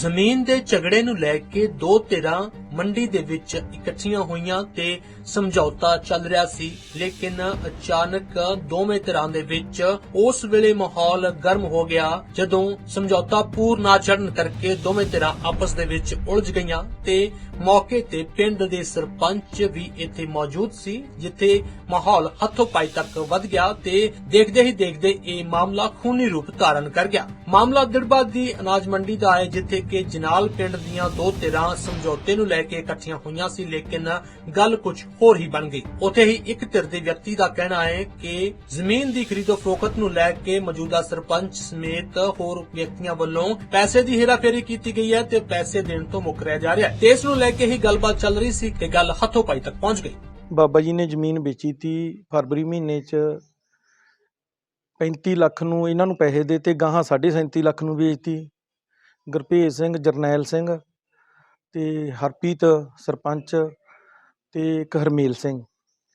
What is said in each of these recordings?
ਜ਼ਮੀਨ ਦੇ ਝਗੜੇ ਨੂੰ ਲੈ ਕੇ ਦੋ ਧਿਰਾਂ ਮੰਡੀ ਦੇ ਵਿੱਚ ਇਕੱਠੀਆਂ ਹੋਈਆਂ ਤੇ ਸਮਝੌਤਾ ਚੱਲ ਰਿਹਾ ਸੀ। ਲੇਕਿਨ ਅਚਾਨਕ ਦੋਵੇਂ ਧਿਰਾਂ ਦੇ ਵਿੱਚ ਉਸ ਵੇਲੇ ਮਾਹੌਲ ਗਰਮ ਹੋ ਗਿਆ, ਜਦੋਂ ਸਮਝੌਤਾ ਪੂਰ ਨਾ ਚੜਨ ਕਰਕੇ ਦੋਵੇਂ ਧਿਰਾਂ ਆਪਸ ਦੇ ਵਿੱਚ ਉਲਝ ਗਈਆਂ ਤੇ ਮੌਕੇ ਤੇ ਪਿੰਡ ਦੇ ਸਰਪੰਚ ਵੀ ਇੱਥੇ ਮੌਜੂਦ ਸੀ, ਜਿੱਥੇ ਮਾਹੌਲ ਹੱਥੋਂ ਪਾਈ ਤੱਕ ਵੱਧ ਗਿਆ ਤੇ ਦੇਖਦੇ ਹੀ ਦੇਖਦੇ ਇਹ ਮਾਮਲਾ ਖੂਨੀ ਰੂਪ ਧਾਰਨ ਕਰ ਗਿਆ। ਮਾਮਲਾ ਦਿੜਬਾ ਦੀ ਅਨਾਜ ਮੰਡੀ ਦਾ ਹੈ, ਜਿੱਥੇ ਕਿ ਜਨਾਲ ਪਿੰਡ ਦੀਆਂ ਦੋ ਧਿਰਾਂ ਸਮਝੌਤੇ ਨੂੰ ਲੈ ਕੇ ਇਕੱਠੀਆਂ ਹੋਈਆਂ ਸੀ, ਲੇਕਿਨ ਗੱਲ ਕੁਝ ਹੋਰ ਹੀ ਬਣ ਗਈ। ਉੱਥੇ ਹੀ ਇੱਕ ਧਿਰ ਦੇ ਵਿਅਕਤੀ ਦਾ ਕਹਿਣਾ ਹੈ ਕਿ ਜ਼ਮੀਨ ਦੀ ਖਰੀਦੋ ਫਰੋਖਤ ਨੂੰ ਲੈ ਕੇ ਮੌਜੂਦਾ ਸਰਪੰਚ ਸਮੇਤ ਹੋਰ ਵਿਅਕਤੀਆਂ ਵੱਲੋਂ ਪੈਸੇ ਦੀ ਹੇਰਾਫੇਰੀ ਕੀਤੀ ਗਈ ਹੈ ਤੇ ਪੈਸੇ ਦੇਣ ਤੋਂ ਮੁੱਕਰਿਆ ਜਾ ਰਿਹਾ ਹੈ। ਤੇ ਇਸ ਨੂੰ ਲੈ ਕੇ ਹੀ ਗੱਲਬਾਤ ਚੱਲ ਰਹੀ ਸੀ ਕਿ ਗੱਲ ਹੱਥੋਂ ਪਾਈ ਤੱਕ ਪਹੁੰਚ ਗਈ। ਬਾਬਾ ਜੀ ਨੇ ਜ਼ਮੀਨ ਵੇਚੀ ਤੀ, ਫਰਵਰੀ ਮਹੀਨੇ ਚ 35 ਲੱਖ ਨੂੰ ਇਹਨਾਂ ਨੂੰ ਪੈਸੇ ਦੇ ਤੇ ਗਾਹਾਂ 37.5 ਲੱਖ ਨੂੰ ਵੇਚਤੀ। ਗੁਰਭੇਜ ਸਿੰਘ, ਜਰਨੈਲ ਸਿੰਘ ਤੇ ਹਰਪ੍ਰੀਤ ਸਰਪੰਚ ਤੇ ਇੱਕ ਹਰਮੇਲ ਸਿੰਘ।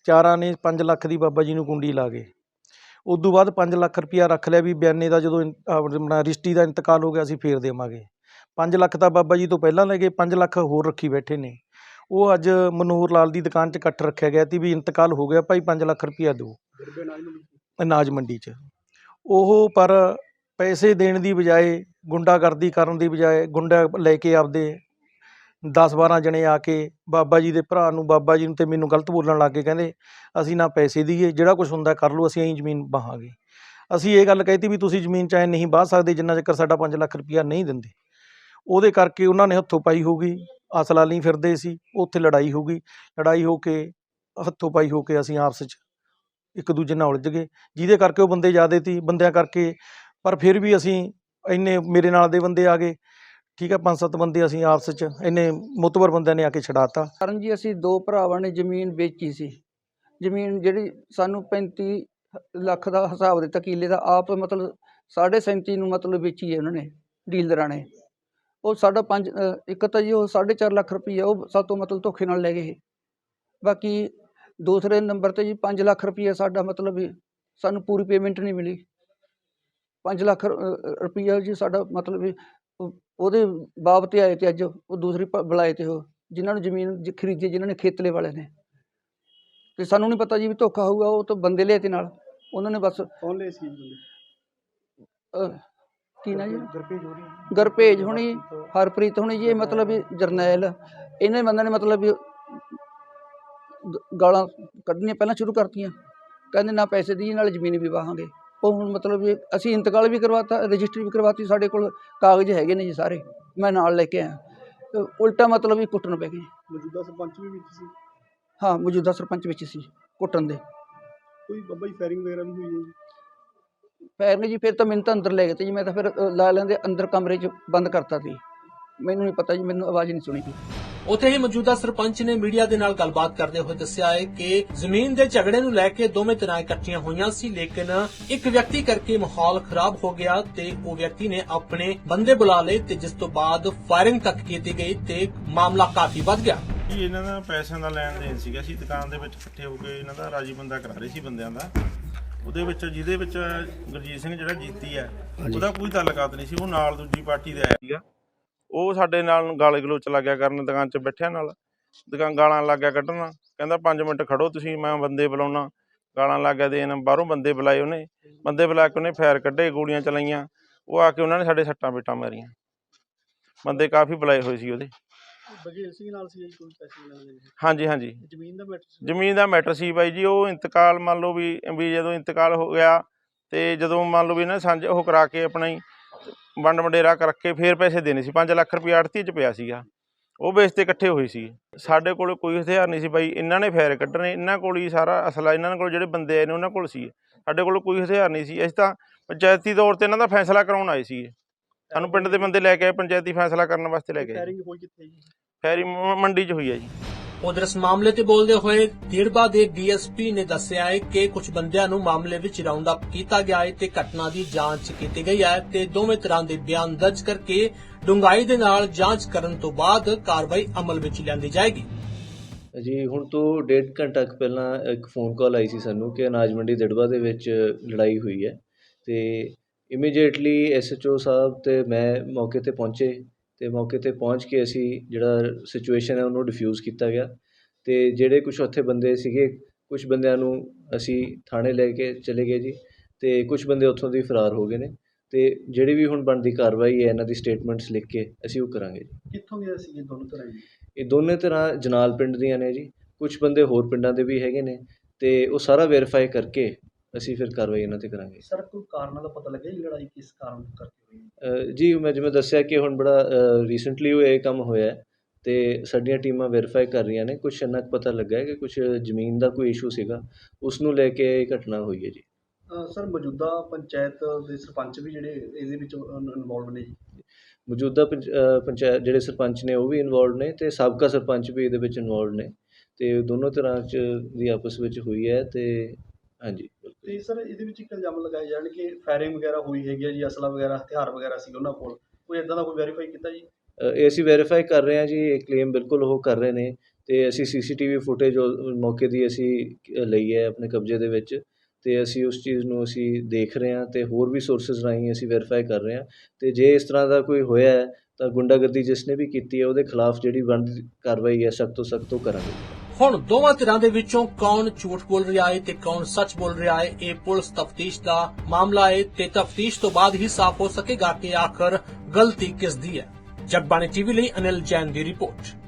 ਚਾਰਾਂ ਨੇ 5 ਲੱਖ ਦੀ ਬਾਬਾ ਜੀ ਨੂੰ ਕੁੰਡੀ ਲਾ ਗਏ ਤੋਂ ਬਾਅਦ 5 ਲੱਖ ਰੁਪਇਆ ਰੱਖ ਲਿਆ ਵੀ ਬਿਆਨੇ ਦਾ ਜਦੋਂ ਇਨ- ਆਪਣਾ ਰਿਸ਼ਤੀ ਦਾ ਇੰਤਕਾਲ ਹੋ ਗਿਆ, ਅਸੀਂ ਫੇਰ ਦੇਵਾਂਗੇ। 5 ਲੱਖ ਤਾਂ ਬਾਬਾ ਜੀ ਤੋਂ ਪਹਿਲਾਂ ਲੈ ਗਏ 5 ਲੱਖ ਹੋਰ ਰੱਖੀ ਬੈਠੇ ਨੇ। ਉਹ ਅੱਜ ਮਨੋਹਰ ਲਾਲ ਦੀ ਦੁਕਾਨ 'ਚ ਇਕੱਠ ਰੱਖਿਆ ਗਿਆ ਸੀ ਵੀ ਇੰਤਕਾਲ ਹੋ ਗਿਆ, ਭਾਈ 5 ਲੱਖ ਰੁਪਇਆ ਦਿਓ। ਅਨਾਜ ਮੰਡੀ 'ਚ। ਉਹ ਪਰ ਪੈਸੇ ਦੇਣ ਦੀ ਬਜਾਏ ਗੁੰਡਾਗਰਦੀ ਕਰਨ ਦੀ ਬਜਾਏ ਗੁੰਡਾ ਲੈ ਕੇ ਆਪਦੇ 10 12 ਜਣੇ ਆ ਕੇ ਬਾਬਾ ਜੀ ਦੇ ਭਰਾ ਨੂੰ ਬਾਬਾ ਜੀ ਨੂੰ ਤੇ ਮੈਨੂੰ ਗਲਤ ਬੋਲਣ ਲੱਗ ਗਏ, ਕਹਿੰਦੇ ਅਸੀਂ ਨਾ ਪੈਸੇ ਦਈਏ ਜਿਹੜਾ ਕੁਝ ਹੁੰਦਾ ਕਰ ਲਓ, ਅਸੀਂ ਐਂ ਜ਼ਮੀਨ ਬਹਾਂਗੇ। ਅਸੀਂ ਇਹ ਗੱਲ ਕਹਿਤੀ ਵੀ ਤੁਸੀਂ ਜ਼ਮੀਨ ਚਾਹੇ ਨਹੀਂ ਬਾਹ ਸਕਦੇ, ਜਿੰਨਾ ਚਿਰ ਸਾਡਾ 5 ਲੱਖ ਰੁਪਇਆ ਨਹੀਂ ਦਿੰਦੇ। ਉਹਦੇ ਕਰਕੇ ਉਹਨਾਂ ਨੇ ਹੱਥੋਂ ਪਾਈ ਹੋ ਗਈ ਅਸਲਾ ਨਹੀਂ ਫਿਰਦੇ ਸੀ, ਉੱਥੇ ਲੜਾਈ ਹੋ ਗਈ ਲੜਾਈ ਹੋ ਕੇ ਹੱਥੋਂ ਪਾਈ ਹੋ ਕੇ ਅਸੀਂ ਆਪਸ 'ਚ ਇੱਕ ਦੂਜੇ ਨਾਲ ਉਲਝ ਗਏ। ਜਿਹਦੇ ਕਰਕੇ ਉਹ ਬੰਦੇ ਜ਼ਿਆਦੇ ਤੀ, ਬੰਦਿਆਂ ਕਰਕੇ, ਪਰ ਫਿਰ ਵੀ ਅਸੀਂ ਇੰਨੇ ਮੇਰੇ ਨਾਲ ਦੇ ਬੰਦੇ ਆ ਗਏ ਠੀਕ ਹੈ ਪੰਜ ਸੱਤ ਬੰਦੇ ਅਸੀਂ ਆਪਸ 'ਚ ਇੰਨੇ ਮੁਤਬਰ ਬੰਦਿਆਂ ਨੇ ਆ ਕੇ ਛਡਾਤਾ। ਕਰਨ ਜੀ ਅਸੀਂ ਦੋ ਭਰਾਵਾਂ ਨੇ ਜ਼ਮੀਨ ਵੇਚੀ ਸੀ। ਜ਼ਮੀਨ ਜਿਹੜੀ ਸਾਨੂੰ 35 ਲੱਖ ਦਾ ਹਿਸਾਬ ਦਿੱਤਾ ਕਿੱਲੇ ਦਾ ਆਪ ਮਤਲਬ 37.5 ਨੂੰ ਮਤਲਬ ਵੇਚੀ ਹੈ ਉਹਨਾਂ ਨੇ ਡੀਲਰਾਂ ਨੇ। ਉਹ ਸਾਡਾ ਪੰਜ ਅ, ਇੱਕ ਤਾਂ ਜੀ ਉਹ 4.5 ਲੱਖ ਰੁਪਈਆ ਉਹ ਸਾਤੋਂ ਮਤਲਬ ਧੋਖੇ ਨਾਲ ਲੈ ਗਏ ਬਾਕੀ ਦੂਸਰੇ ਨੰਬਰ ਤੇ ਜੀ 5 ਲੱਖ ਰੁਪਈਆ ਸਾਡਾ ਮਤਲਬ ਵੀ ਸਾਨੂੰ ਪੂਰੀ ਪੇਮੈਂਟ ਨਹੀਂ ਮਿਲੀ। 5 ਲੱਖ ਰੁਪਈਆ ਜੀ ਸਾਡਾ ਮਤਲਬ ਵੀ ਉਹ- ਉਹਦੇ ਬਾਬ ਤੇ ਆਏ ਤੇ ਅੱਜ ਉਹ ਦੂਸਰੀ ਬੁਲਾਏ ਤੇ ਉਹ ਜਿਨ੍ਹਾਂ ਨੂੰ ਜ਼ਮੀਨ ਖਰੀਦੀ ਹੈ, ਜਿਨ੍ਹਾਂ ਨੇ ਖੇਤਲੇ ਵਾਲੇ ਨੇ। ਤੇ ਸਾਨੂੰ ਨਹੀਂ ਪਤਾ ਜੀ ਵੀ ਧੋਖਾ ਹੋਊਗਾ ਉਹ ਤਾਂ ਬੰਦੇ ਲਿਆ ਤੇ ਨਾਲ ਉਹਨਾਂ ਨੇ ਬਸ ਕੌਣ ਸੀ ਕੀ ਨਾ ਜੀ? ਗਰਪੇਜ ਹੋ ਗੁਰਭੇਜ ਹੋਣੀ ਹਰਪ੍ਰੀਤ ਹੋਣੀ ਜੀ ਇਹ ਮਤਲਬ ਵੀ ਜਰਨੈਲ ਇਹਨਾਂ ਬੰਦਿਆਂ ਨੇ ਮਤਲਬ ਗਾਲਾਂ ਕੱਢਣੀਆਂ ਪਹਿਲਾਂ ਸ਼ੁਰੂ ਕਰਤੀਆਂ। ਕਹਿੰਦੇ ਨਾ ਪੈਸੇ ਦੀ ਨਾਲ ਜ਼ਮੀਨ ਵੀ ਵਾਹਾਂਗੇ। ਉਹ ਹੁਣ ਮਤਲਬ ਵੀ ਅਸੀਂ ਇੰਤਕਾਲ ਵੀ ਕਰਵਾਤਾ ਰਜਿਸਟਰੀ ਵੀ ਕਰਵਾਤੀ ਸਾਡੇ ਕੋਲ ਕਾਗਜ਼ ਹੈਗੇ ਨੇ ਜੀ ਸਾਰੇ ਮੈਂ ਨਾਲ ਲੈ ਕੇ ਆਇਆ। ਉਲਟਾ ਮਤਲਬ ਵੀ ਕੁੱਟਣ ਪੈ ਗਏ। ਮੌਜੂਦਾ ਸਰਪੰਚ ਵੀ ਵਿੱਚ ਸੀ? ਹਾਂ ਮੌਜੂਦਾ ਸਰਪੰਚ ਵਿੱਚ ਸੀ ਕੁੱਟਣ ਦੇ। ਕੋਈ ਬਾਬਾ ਜੀ ਫਾਇਰਿੰਗ ਵਗੈਰਾ ਵੀ ਹੋਈ ਹੈ ਨਹੀਂ ਜੀ ਫਿਰ ਤਾਂ ਮੈਨੂੰ ਤਾਂ ਅੰਦਰ ਲੈ ਗਏ ਤੇ ਜੀ ਮੈਂ ਤਾਂ ਫਿਰ ਲਾ ਲੈਂਦੇ ਅੰਦਰ ਕਮਰੇ 'ਚ ਬੰਦ ਕਰਤਾ ਸੀ। ਮੈਨੂੰ ਨਹੀਂ ਪਤਾ ਜੀ ਮੈਨੂੰ ਆਵਾਜ਼ ਨਹੀਂ ਸੁਣੀ। ਸੀ ਉੱਥੇ ਹੀ ਮੌਜੂਦਾ ਸਰਪੰਚ ਨੇ ਮੀਡੀਆ ਦੇ ਨਾਲ ਗੱਲਬਾਤ ਕਰਦੇ ਹੋਏ ਦੱਸਿਆ ਹੈ ਕਿ ਜ਼ਮੀਨ ਦੇ ਝਗੜੇ ਨੂੰ ਲੈ ਕੇ ਦੋਵੇਂ ਧਿਰਾਂ ਇਕੱਠੀਆਂ ਹੋਈਆਂ ਸੀ ਲੇਕਿਨ ਇੱਕ ਵਿਅਕਤੀ ਕਰਕੇ ਮਾਹੌਲ ਖਰਾਬ ਹੋ ਗਿਆ ਤੇ ਉਹ ਵਿਅਕਤੀ ਨੇ ਆਪਣੇ ਬੰਦੇ ਬੁਲਾ ਲਏ ਤੇ ਜਿਸ ਤੋਂ ਬਾਅਦ ਫਾਇਰਿੰਗ ਤੱਕ ਕੀਤੀ ਗਈ ਤੇ ਮਾਮਲਾ ਕਾਫੀ ਵੱਧ ਗਿਆ। ਜੀ ਇਹਨਾਂ ਦਾ ਪੈਸਿਆਂ ਦਾ ਲੈਣ ਦੇਣ ਸੀਗਾ ਅਸੀਂ ਦੁਕਾਨ ਦੇ ਵਿੱਚ ਇਕੱਠੇ ਹੋ ਕੇ ਇਹਨਾਂ ਦਾ ਰਾਜੀ ਬੰਦਾ ਕਰਾ ਰਹੇ ਸੀ ਬੰਦਿਆਂ ਦਾ। ਉਹਦੇ ਵਿੱਚ ਜਿਹਦੇ ਵਿੱਚ ਗੁਰਜੀਤ ਸਿੰਘ ਜਿਹੜਾ ਜੀਤੀ ਹੈ ਉਹਦਾ ਕੋਈ ਤਾਲੁਕਾਤ ਨਹੀਂ ਸੀ ਉਹ ਨਾਲ ਦੂਜੀ ਪਾਰਟੀ ਦਾ ਆਇਆ ਸੀਗਾ। ਉਹ ਸਾਡੇ ਨਾਲ ਗਾਲ ਗਲੋਚ ਲੱਗਿਆ ਕਰਨ ਦੁਕਾਨ 'ਚ ਬੈਠਿਆਂ ਨਾਲ। ਦੁਕਾਨ ਗਾਲਾਂ ਲੱਗਿਆ ਕੱਢਣ। ਕਹਿੰਦਾ 5 ਮਿੰਟ ਖੜੋ ਤੁਸੀਂ ਮੈਂ ਬੰਦੇ ਬੁਲਾਉਣਾ। ਗਾਲਾਂ ਲੱਗਿਆ ਦੇਣ ਬਾਹਰੋਂ ਬੰਦੇ ਬੁਲਾਏ ਉਹਨੇ। ਬੰਦੇ ਬੁਲਾ ਕੇ ਉਹਨੇ ਫਾਇਰ ਕੱਢੇ ਗੋਲੀਆਂ ਚਲਾਈਆਂ। ਉਹ ਆ ਕੇ ਉਹਨਾਂ ਨੇ ਸਾਡੇ ਸੱਟਾਂ ਪੇਟਾਂ ਮਾਰੀਆਂ। ਬੰਦੇ ਕਾਫੀ ਬੁਲਾਏ ਹੋਏ ਸੀ ਉਹਦੇ। ਸਿੰਘ ਨਾਲ ਸੀ ਕੋਈ ਪੈਸੇ ਲੈਣ ਦੇਣ ਹਾਂਜੀ ਹਾਂਜੀ। ਜ਼ਮੀਨ ਦਾ ਮੈਟਰ ਜ਼ਮੀਨ ਦਾ ਮੈਟਰ ਸੀ ਬਾਈ ਜੀ ਉਹ ਇੰਤਕਾਲ ਮੰਨ ਲਓ ਵੀ ਵੀ ਜਦੋਂ ਇੰਤਕਾਲ ਹੋ ਗਿਆ ਤੇ ਜਦੋਂ ਮੰਨ ਲਓ ਵੀ ਇਹਨਾਂ ਸਾਂਝ ਉਹ ਕਰਾ ਕੇ ਆਪਣਾ ਹੀ ਵੰਡ ਵਡੇਰਾ ਕਰਕੇ ਫੇਰ ਪੈਸੇ ਦੇਣੇ ਸੀ। 5 ਲੱਖ ਰੁਪਏ ਆੜਤੀ ਚ ਪਿਆ ਸੀਗਾ। ਉਹ ਬੇਸ ਤੇ ਇਕੱਠੇ ਹੋਏ ਸੀ। ਸਾਡੇ ਕੋਲ ਕੋਈ ਹਥਿਆਰ ਨਹੀਂ ਸੀ ਬਾਈ। ਇਹਨਾਂ ਨੇ ਫੈਰ ਕੱਢਣੇ। ਇਹਨਾਂ ਕੋਲ ਹੀ ਸਾਰਾ ਅਸਲਾ। ਇਹਨਾਂ ਕੋਲ ਜਿਹੜੇ ਬੰਦੇ ਆਏ ਨੇ ਉਹਨਾਂ ਕੋਲ ਸੀ। ਸਾਡੇ ਕੋਲ ਕੋਈ ਹਥਿਆਰ ਨਹੀਂ ਸੀ। ਅਸੀਂ ਤਾਂ ਪੰਚਾਇਤੀ ਤੌਰ ਤੇ ਇਹਨਾਂ ਦਾ ਫੈਸਲਾ ਕਰਾਉਣ ਆਏ ਸੀ ਸਾਨੂੰ ਪਿੰਡ ਦੇ ਬੰਦੇ ਲੈ ਕੇ ਆਏ। ਪੰਚਾਇਤੀ ਫੈਸਲਾ ਕਰਨ ਵਾਸਤੇ ਲੈ ਕੇ ਹੋਈ ਕਿੱਥੇ ਜੀ? ਫੈਰੀ ਮੰਡੀ 'ਚ ਹੋਈ ਹੈ ਜੀ। ਉਧਰ ਇਸ ਮਾਮਲੇ ਤੇ ਬੋਲਦੇ ਹੋਏ ਦੀੜਬਾ ਦੇ ਡੀਐਸਪੀ ਨੇ ਦੱਸਿਆ ਹੈ ਕਿ ਕੁਝ ਬੰਦਿਆਂ ਨੂੰ ਮਾਮਲੇ ਵਿੱਚ ਰਾਉਂਡ ਅਪ ਕੀਤਾ ਗਿਆ ਹੈ ਤੇ ਘਟਨਾ ਦੀ ਜਾਂਚ ਕੀਤੀ ਗਈ ਹੈ ਤੇ ਦੋਵੇਂ ਤਰ੍ਹਾਂ ਦੇ ਬਿਆਨ ਦਰਜ ਕਰਕੇ ਡੂੰਘਾਈ ਦੇ ਨਾਲ ਜਾਂਚ ਕਰਨ ਤੋਂ ਬਾਅਦ ਕਾਰਵਾਈ ਅਮਲ ਵਿੱਚ ਲਿਆਂਦੀ ਜਾਏਗੀ। ਜੀ, ਹੁਣ ਤੋਂ ਡੇਢ ਘੰਟਾ ਪਹਿਲਾਂ ਇੱਕ ਫੋਨ ਕਾਲ ਆਈ ਸੀ ਸਾਨੂੰ ਕਿ ਅਨਾਜ ਮੰਡੀ ਦੜਬਾ ਦੇ ਵਿੱਚ ਲੜਾਈ ਹੋਈ ਹੈ ਤੇ ਇਮੀਡੀਏਟਲੀ ਐਸਐਚਓ ਸਾਹਿਬ ਤੇ ਮੈਂ ਮੌਕੇ ਤੇ ਪਹੁੰਚੇ ਤੇ ਮੌਕੇ ਤੇ ਪਹੁੰਚ ਕੇ ਅਸੀਂ ਜਿਹੜਾ ਸਿਚੁਏਸ਼ਨ ਹੈ ਉਹਨੂੰ ਡਿਫਿਊਜ਼ ਕੀਤਾ ਗਿਆ। ਤੇ ਜਿਹੜੇ ਕੁਝ ਉੱਥੇ ਬੰਦੇ ਸੀਗੇ ਕੁਝ ਬੰਦਿਆਂ ਨੂੰ ਅਸੀਂ ਥਾਣੇ ਲੈ ਕੇ ਚਲੇ ਗਏ ਜੀ ਤੇ ਕੁਝ ਬੰਦੇ ਉੱਥੋਂ ਦੀ ਫਰਾਰ ਹੋ ਗਏ ਨੇ ਤੇ ਜਿਹੜੀ ਵੀ ਹੁਣ ਬਣਦੀ ਕਾਰਵਾਈ ਹੈ ਇਹਨਾਂ ਦੀ ਸਟੇਟਮੈਂਟਸ ਲਿਖ ਕੇ ਅਸੀਂ ਉਹ ਕਰਾਂਗੇ ਜੀ। ਕਿੱਥੋਂ ਦੇ ਸੀ ਇਹ ਦੋਨੋਂ ਤਰ੍ਹਾਂ ਜੀ? ਇਹ ਦੋਨੇ ਤਰ੍ਹਾਂ ਜਨਾਲ ਪਿੰਡ ਦੀਆਂ ਨੇ ਜੀ। ਕੁਝ ਬੰਦੇ ਹੋਰ ਪਿੰਡਾਂ ਦੇ ਵੀ ਹੈਗੇ ਨੇ ਤੇ ਉਹ ਸਾਰਾ ਵੈਰੀਫਾਈ ਕਰਕੇ ਅਸੀਂ ਫਿਰ ਕਾਰਵਾਈ ਇਹਨਾਂ ਤੇ ਕਰਾਂਗੇ। ਸਰ ਕੋਈ ਕਾਰਨਾਂ ਦਾ ਪਤਾ ਲੱਗਿਆ? ਜੀ ਲੜਾਈ ਕਿਸ ਕਾਰਨ ਕਰਕੇ ਹੋਈ? ਜੀ ਮੈਂ ਜਿਵੇਂ ਦੱਸਿਆ ਕਿ ਹੁਣ ਬੜਾ ਰੀਸੈਂਟਲੀ ਉਹ ਇਹ ਕੰਮ ਹੋਇਆ ਤੇ ਸਾਡੀਆਂ ਟੀਮਾਂ ਵੈਰੀਫਾਈ ਕਰ ਰਹੀਆਂ ਨੇ। ਕੁਝ ਇੰਨਾ ਪਤਾ ਲੱਗਾ ਹੈ ਕਿ ਕੁਝ ਜ਼ਮੀਨ ਦਾ ਕੋਈ ਇਸ਼ੂ ਸੀਗਾ ਉਸ ਨੂੰ ਲੈ ਕੇ ਇਹ ਘਟਨਾ ਹੋਈ ਹੈ ਜੀ। ਸਰ ਮੌਜੂਦਾ ਪੰਚਾਇਤ ਦੇ ਸਰਪੰਚ ਵੀ ਜਿਹੜੇ ਇਹਦੇ ਵਿੱਚ ਇਨਵੋਲਵ ਨੇ ਜੀ? ਮੌਜੂਦਾ ਪੰਚਾਇਤ ਜਿਹੜੇ ਸਰਪੰਚ ਨੇ ਉਹ ਵੀ ਇਨਵੋਲਡ ਨੇ ਤੇ ਸਾਬਕਾ ਸਰਪੰਚ ਵੀ ਇਹਦੇ ਵਿੱਚ ਇਨਵੋਲਡ ਨੇ ਤੇ ਦੋਨੋਂ ਤਰ੍ਹਾਂ ਚ ਦੀ ਆਪਸ ਵਿੱਚ ਹੋਈ ਹੈ ਤੇ ਹਾਂਜੀ। ਤੇ ਸਰ ਇਹਦੇ ਵਿੱਚ ਇੱਕ ਇਲਜ਼ਾਮ ਲਗਾਏ ਜਾਣਗੇ ਫਾਇਰਿੰਗ ਵਗੈਰਾ ਹੋਈ ਹੈਗੀ ਹੈ ਜੀ, ਅਸਲਾ ਵਗੈਰਾ, ਹਥਿਆਰ ਵਗੈਰਾ ਸੀ ਉਹਨਾਂ ਕੋਲ। ਕੋਈ ਇਦਾਂ ਦਾ ਕੋਈ ਵੈਰੀਫਾਈ ਕੀਤਾ ਜੀ? ਇਹ ਅਸੀਂ ਵੈਰੀਫਾਈ ਕਰ ਰਹੇ ਹਾਂ ਜੀ, ਇਹ ਕਲੇਮ ਬਿਲਕੁਲ ਉਹ ਕਰ ਰਹੇ ਨੇ ਤੇ ਅਸੀਂ ਸੀਸੀਟੀਵੀ ਫੁਟੇਜ ਮੌਕੇ ਦੀ ਅਸੀਂ ਲਈ ਹੈ ਆਪਣੇ ਕਬਜ਼ੇ ਦੇ ਵਿੱਚ ਤੇ ਅਸੀਂ ਉਸ ਚੀਜ਼ ਨੂੰ ਅਸੀਂ ਦੇਖ ਰਹੇ ਹਾਂ ਤੇ ਹੋਰ ਵੀ ਸੋਰਸਸ ਰਾਹੀਂ ਅਸੀਂ ਵੈਰੀਫਾਈ ਕਰ ਰਹੇ ਹਾਂ ਤੇ ਜੇ ਇਸ ਤਰ੍ਹਾਂ ਦਾ ਕੋਈ ਹੋਇਆ ਤਾਂ ਗੁੰਡਾਗਰਦੀ ਜਿਸ ਨੇ ਵੀ ਕੀਤੀ ਹੈ ਉਹਦੇ ਖਿਲਾਫ ਜਿਹੜੀ ਬਣਦੀ ਕਾਰਵਾਈ ਹੈ ਸਖਤ ਤੋਂ ਸਖਤ ਉਹ ਕਰਾਂਗੇ। ਹੁਣ ਦੋਵਾਂ ਧਿਰਾਂ ਦੇ ਵਿੱਚੋਂ ਕੌਣ ਝੂਠ ਬੋਲ ਰਿਹਾ ਹੈ ਤੇ ਕੌਣ ਸੱਚ ਬੋਲ ਰਿਹਾ ਹੈ ਇਹ ਪੁਲਿਸ ਤਫਤੀਸ਼ ਦਾ ਮਾਮਲਾ ਹੈ ਤੇ ਤਫਤੀਸ਼ ਤੋਂ ਬਾਅਦ ਹੀ ਸਾਫ਼ ਹੋ ਸਕੇਗਾ ਕਿ ਆਖਰ ਗਲਤੀ ਕਿਸ ਦੀ ਹੈ। ਜਗਬਾਣੀ ਟੀਵੀ ਲਈ ਅਨਿਲ ਜੈਨ ਦੀ ਰਿਪੋਰਟ।